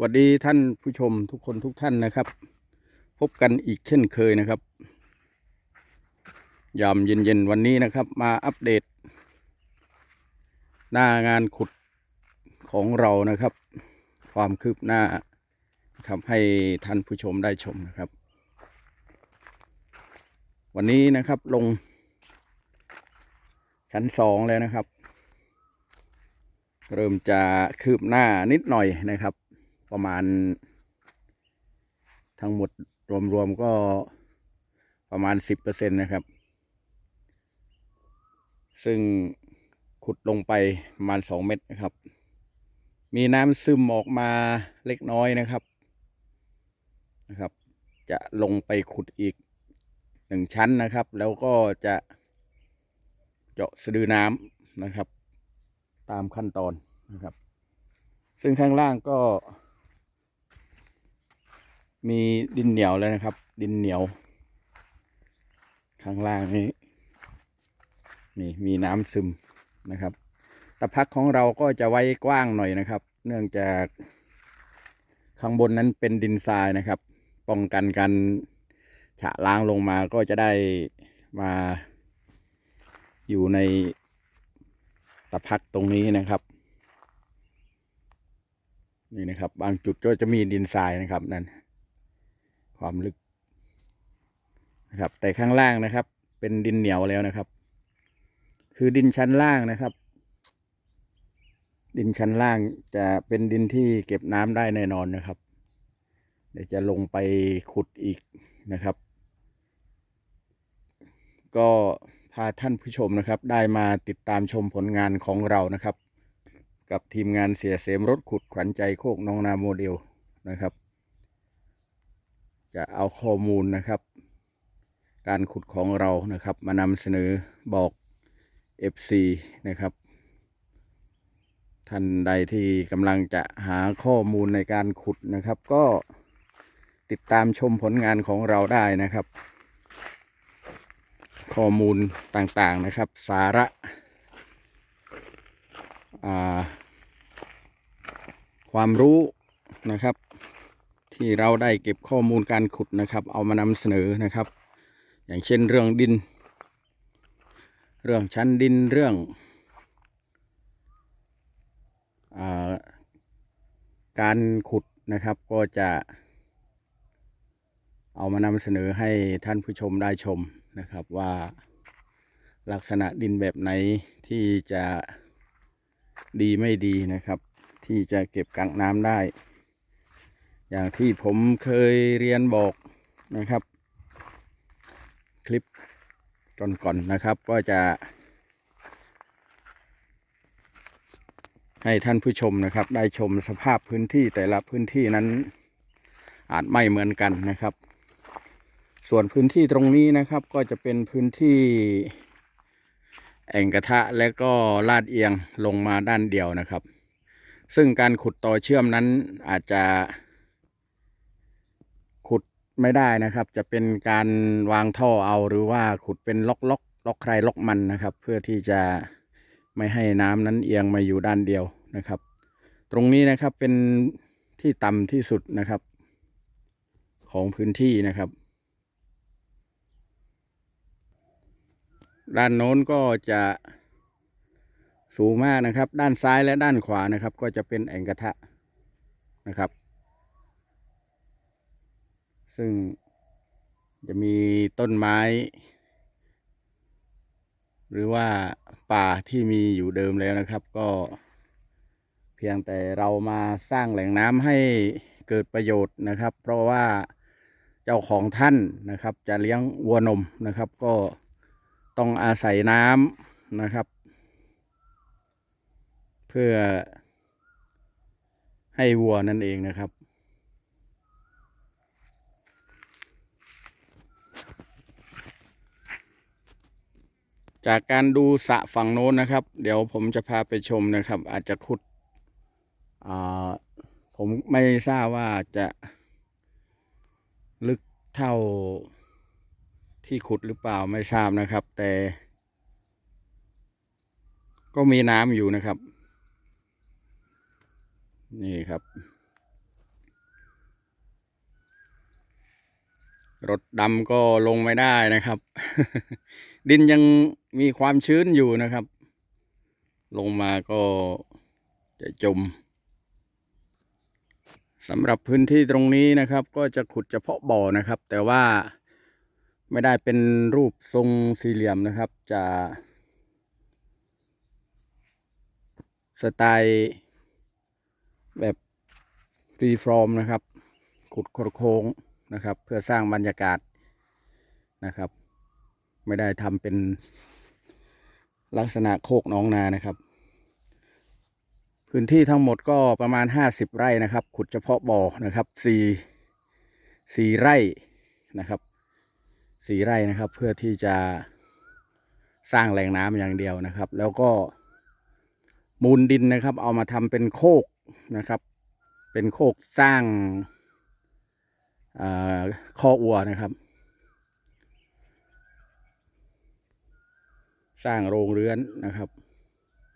สวัสดีท่านผู้ชมทุกคนทุกท่านนะครับ พบกันอีกเช่นเคยนะครับ ยามเย็นๆวันนี้นะครับ มาอัปเดต หน้างานขุดของเรานะครับ ความคืบหน้านะครับให้ท่านผู้ชมได้ชมนะครับ วันนี้นะครับลง ชั้นสองแล้วนะครับ เริ่มจะคืบหน้านิดหน่อยนะครับ ประมาณ ทั้งหมดรวมๆก็ประมาณสิบเปอร์เซ็นต์นะครับ ซึ่งขุดลงไปประมาณสองเมตรนะครับ มีน้ำซึมออกมาเล็กน้อยนะครับนะครับ จะลงไปขุดอีกหนึ่งชั้นนะครับ แล้วก็จะเจาะสะดือน้ำนะครับ ตามขั้นตอนนะครับ ซึ่งข้างล่างก็ มีดินเหนียวแล้วนะครับ ดินเหนียว ข้างล่างนี้นี่มีน้ำซึมนะครับตะพักของเราก็จะไว้กว้างหน่อยนะครับ เนื่องจากข้างบนนั้นเป็นดินทรายนะครับ ป้องกันการฉะล้างลงมาก็จะได้มาอยู่ในตะพักตรงนี้นะครับ นี่นะครับ บางจุดก็จะมีดินทรายนะครับนั่น ความลึกนะครับ แต่ข้างล่างนะครับ เป็นดินเหนียวแล้วนะครับ คือดินชั้นล่างนะครับ ดินชั้นล่างจะเป็นดินที่เก็บน้ำได้แน่นอนนะครับ เดี๋ยวจะลงไปขุดอีกนะครับ ก็พาท่านผู้ชมนะครับ ได้มาติดตามชมผลงานของเรานะครับ กับทีมงานเสียเสมรถขุดขวัญใจโคกน้องนาโมเดลนะครับ จะเอาข้อมูลนะครับ การขุดของเรานะครับ มานำเสนอบอก FC นะครับ ท่านใดที่กำลังจะหาข้อมูลในการขุดนะครับ ก็ติดตามชมผลงานของเราได้นะครับ ข้อมูลต่างๆนะครับ สาระาความรู้นะครับ ที่เราได้เก็บข้อมูลการขุดนะครับ เอามานำเสนอนะครับ อย่างเช่นเรื่องดิน เรื่องชั้นดินเรื่องอการขุดนะครับก็จะเอามานำเสนอให้ท่านผู้ชมได้ชมนะครับว่าลักษณะดินแบบไหนที่จะดีไม่ดีนะครับ ที่จะเก็บกักน้ำได้ อย่างที่ผมเคยเรียนบอกนะครับ คลิปก่อนๆนะครับ ก็จะ ให้ท่านผู้ชมนะครับ ได้ชมสภาพพื้นที่แต่ละพื้นที่นั้นอาจไม่เหมือนกันนะครับ ส่วนพื้นที่ตรงนี้นะครับ ก็จะเป็นพื้นที่แอ่งกระทะและก็ลาดเอียงลงมาด้านเดียวนะครับ ซึ่งการขุดต่อเชื่อมนั้นอาจจะ ไม่ได้นะครับ จะเป็นการวางท่อเอาหรือว่าขุดเป็นล็อกล็อกล็อกใครล็อกมันนะครับ เพื่อที่จะไม่ให้น้ำนั้นเอียงมาอยู่ด้านเดียวนะครับ ตรงนี้นะครับเป็นที่ต่ำที่สุดนะครับ ของพื้นที่นะครับ ด้านโน้นก็จะสูงมากนะครับ ด้านซ้ายและด้านขวานะครับ ก็จะเป็นแอ่งกระทะนะครับ ซึ่งจะมีต้นไม้ หรือว่าป่าที่มีอยู่เดิมแล้วนะครับ ก็เพียงแต่เรามาสร้างแหล่งน้ำให้เกิดประโยชน์นะครับ เพราะว่าเจ้าของท่านนะครับ จะเลี้ยงวัวนมนะครับ ก็ต้องอาศัยน้ำนะครับ เพื่อให้วัวนั่นเองนะครับ จากการดูสะฝั่งโน้นนะครับ เดี๋ยวผมจะพาไปชมนะครับ อาจจะขุดอ่าผมไม่ทราบว่าจะลึกเท่าที่ขุดหรือเปล่าไม่ทราบนะครับ แต่ ก็มีน้ำอยู่นะครับ นี่ครับ รถดำก็ลงไม่ได้นะครับ ดินยังมีความชื้นอยู่นะครับ ลงมาก็จะจมสำหรับพื้นที่ตรงนี้นะครับ ก็จะขุดเฉพาะบ่อนะครับ แต่ว่าไม่ได้เป็นรูปทรงสี่เหลี่ยมนะครับ จะสไตล์แบบฟรีฟอร์มนะครับ ขุดโค้ง นะครับ เพื่อสร้างบรรยากาศนะครับ ไม่ได้ทำเป็นลักษณะโคกน้องนานะครับ พื้นที่ทั้งหมดก็ประมาณห้าสิบไร่นะครับ ขุดเฉพาะบ่อนะครับสี่สี่ไร่นะครับสี่ไร่นะครับ เพื่อที่จะสร้างแหล่งน้ำอย่างเดียวนะครับ แล้วก็มูลดินนะครับ เอามาทำเป็นโคกนะครับ เป็นโคกสร้าง คออัวนะครับ สร้างโรงเรือนนะครับ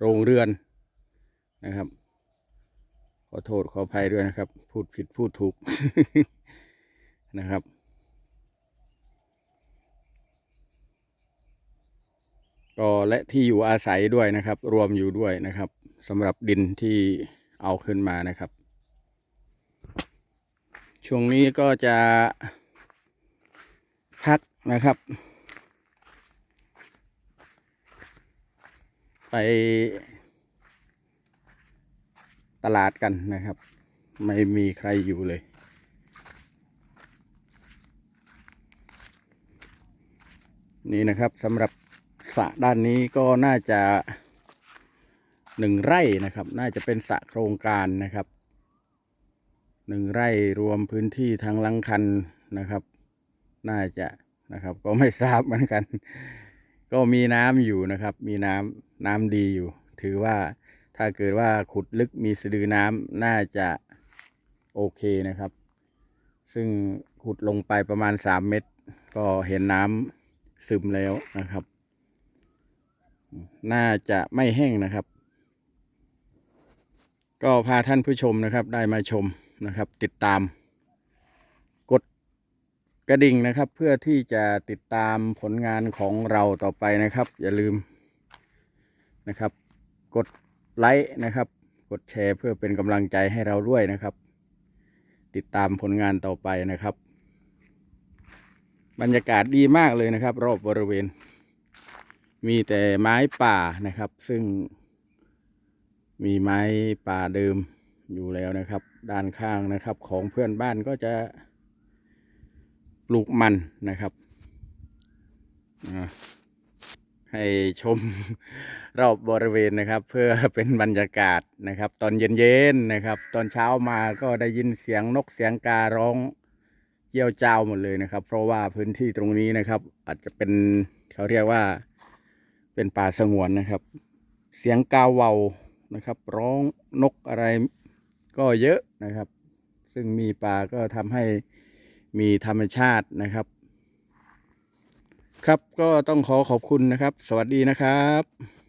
โรงเรือนนะครับ ขอโทษขออภัยด้วยนะครับ พูดผิดพูดถูกนะครับก็และที่อยู่อาศัยด้วยนะครับ รวมอยู่ด้วยนะครับสำหรับดินที่เอาขึ้นมานะครับ ช่วงนี้ก็จะพักนะครับ ไปตลาดกันนะครับ ไม่มีใครอยู่เลย นี่นะครับสำหรับสระด้านนี้ก็น่าจะหนึ่งไร่นะครับ น่าจะเป็นสระโครงการนะครับ หนึ่งไร่รวมพื้นที่ทางลังคันนะครับ น่าจะนะครับ ก็ไม่ทราบเหมือนกัน ก็มีน้ำอยู่นะครับ มีน้ำน้ำดีอยู่ ถือว่าถ้าเกิดว่าขุดลึกมีสะดือน้ำน่าจะโอเคนะครับ ซึ่งขุดลงไปประมาณสามเมตร ก็เห็นน้ำซึมแล้วนะครับ น่าจะไม่แห้งนะครับ ก็พาท่านผู้ชมนะครับได้มาชม นะครับ ติดตาม กดกระดิ่งนะครับ เพื่อที่จะติดตามผลงานของเราต่อไปนะครับ อย่าลืมนะครับ กดไลค์นะครับ กดแชร์เพื่อเป็นกำลังใจให้เราด้วยนะครับ ติดตามผลงานต่อไปนะครับ บรรยากาศดีมากเลยนะครับ รอบบริเวณ มีแต่ไม้ป่านะครับ ซึ่งมีไม้ป่าเดิมอยู่แล้วนะครับ ด้านข้างนะครับ ของเพื่อนบ้านก็จะปลูกมันนะครับให้ชมรอบบริเวณนะครับ เพื่อเป็นบรรยากาศนะครับ ตอนเย็นๆนะครับ ตอนเช้ามาก็ได้ยินเสียงนกเสียงการ้องเกี่ยวเจ้าหมดเลยนะครับ เพราะว่าพื้นที่ตรงนี้นะครับ อาจจะเป็นเขาเรียกว่าเป็นป่าสงวนนะครับ เสียงกาเวานะครับ ร้องนกอะไร ก็เยอะนะครับ ซึ่งมีป่าก็ทำให้มีธรรมชาตินะครับ ครับก็ต้องขอขอบคุณนะครับ สวัสดีนะครับ